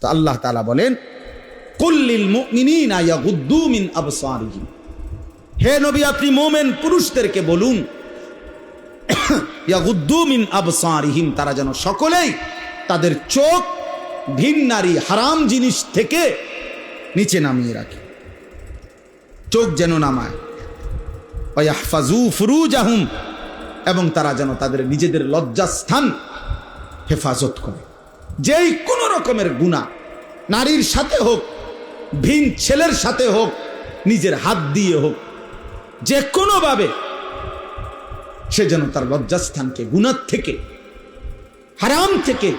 তো আল্লাহ তালা বলেন কুল্লিল হে নবী, আপনি মোমেন পুরুষদেরকে বলুন, ইয়াগুদ্দু মিন আবসারিহিম। তারা যেন সকলেই তাদের চোখ ভিন নারী হারাম জিনিস থেকে নিচে নামিয়ে রাখে। চোখ যেন নামায়। এবং তারা যেন তাদের নিজেদের লজ্জাস্থান হেফাজত করে। যেই কোনো রকমের গুণা, নারীর সাথে হোক, ভিন ছেলের সাথে হোক, নিজের হাত দিয়ে হোক, যে কোনোভাবে সে যেন তার লজ্জাস্থানকে, গুণার থেকে, হারাম থেকে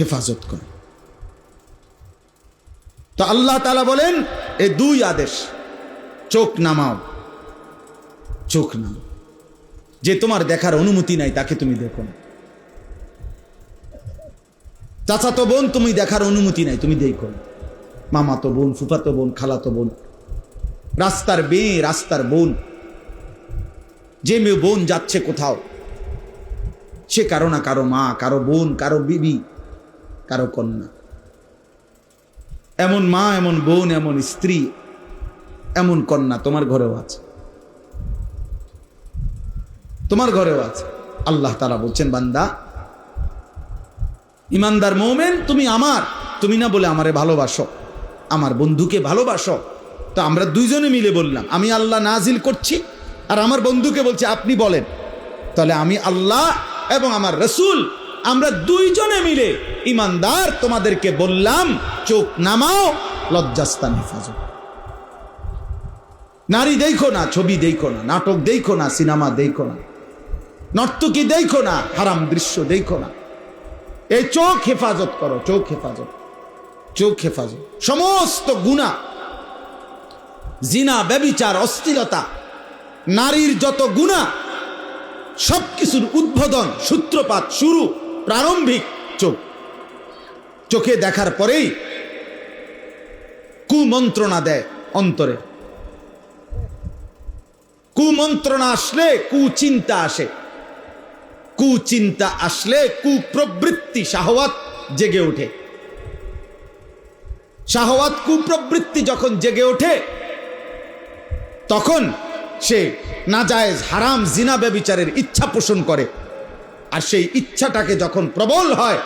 হেফাজত করে। তো আল্লাহ তালা বলেন এই দুই আদেশ, চোখ নামাও চোখ নামাও। যে তোমার দেখার অনুমতি নাই, তাকে তুমি দেখো না। চাচাতো বোন, তুমি দেখার অনুমতি নাই, তুমি দেখো। মামাতো বোন ফুফাতো বোন খালাতো বোন। রাস্তার মেয়ে, রাস্তার বোন। যে মেয়ে বোন যাচ্ছে কোথাও, সে কারও না কারও মা, কারও বোন, কারও বিবি, কারও কন্যা। এমন মা, এমন বোন, এমন স্ত্রী, এমন কন্যা তোমার ঘরেও আছে। তোমার ঘরেও আছে। আল্লাহ তারা বলছেন, বান্দা ইমানদার মোমেন, তুমি আমার। তুমি না বলে আমারে ভালোবাসো। আমার বন্ধুকে ভালোবাসো। তো আমরা দুইজনে মিলে বললাম, আমি আল্লাহ নাজিল করছি, আর আমার বন্ধুকে বলছি, আপনি বলেন। তাহলে আমি আল্লাহ এবং আমার রসুল, আমরা দুইজনে মিলে ইমানদার, তোমাদেরকে বললাম, চোখ নামাও লজ্জাস্তান হেফাজত। নারী দেখো না, ছবি দেখো না, নাটক দেখো না, সিনেমা দেখো না, নর্তকী দেখো না, হারাম দৃশ্য দেখো না। এই চোখ হেফাজত করো, চোখ হেফাজত। চোখ হেফাজত। সমস্ত গুণা, জিনা, ব্যবিচার, অস্থিরতা, নারীর যত গুণা সব কিছুর উদ্বোধন, সূত্রপাত শুরু, প্রারম্ভিক চোখ। চোখে দেখার পরেই কুমন্ত্রণা দেয় অন্তরে। কুমন্ত্রণা আসলে কুচিন্তা আসে। কুচিন্তা আসলে কুপ্রবৃত্তি, শাহওয়াত জেগে ওঠে। শাহওয়াত কুপ্রবৃত্তি যখন জেগে ওঠে, তখন সে নাজায়েজ, হারাম, জিনা ব্যবিচারের ইচ্ছা পোষণ করে। আর সেই ইচ্ছাটাকে যখন প্রবল হয়,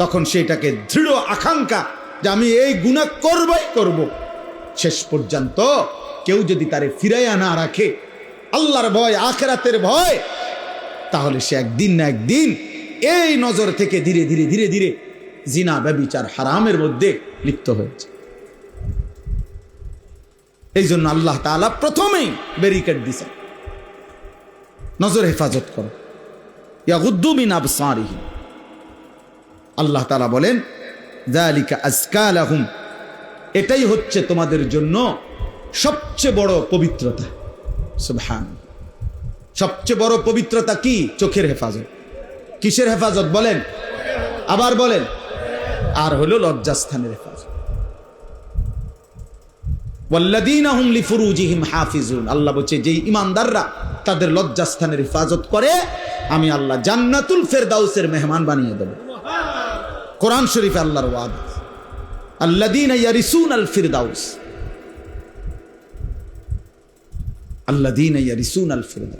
তখন সেটাকে দৃঢ় আকাঙ্ক্ষা যে আমি এই গুণা করবই করব। শেষ পর্যন্ত কেউ যদি তারে ফিরাইয়া না রাখে, আল্লাহর ভয়, আখেরাতের ভয় তাহলে সে একদিন না একদিন এই নজর থেকে ধীরে ধীরে ধীরে ধীরে জিনা, ব্যবিচার, হারামের মধ্যে লিপ্ত হয়েছে। এই জন্য আল্লাহ তালা প্রথমেই ব্যারিকেড দিছে। নজর হেফাজত করো। আল্লাহ তালা বলেন এটাই হচ্ছে তোমাদের জন্য সবচেয়ে বড় পবিত্রতা। সুবহান সবচেয়ে বড় পবিত্রতা কি? চোখের হেফাজত। কিসের হেফাজত বলেন? আবার বলেন। আর হলো লজ্জাস্থানের হেফাজত। আল্লাহ বলছে, যেই ইমানদাররা তাদের লজ্জাস্থানের হেফাজত করে, আমি আল্লাহ জান্নাতুল ফেরদাউসের মেহমান বানিয়ে দেব। কোরআন শরীফে আল্লাহর ওয়াদ। আল্লাদিনা ইয়ারিসুন আল ফিরদাউস আল্লাদিনা ইয়ারিসুন আল ফিরদাউস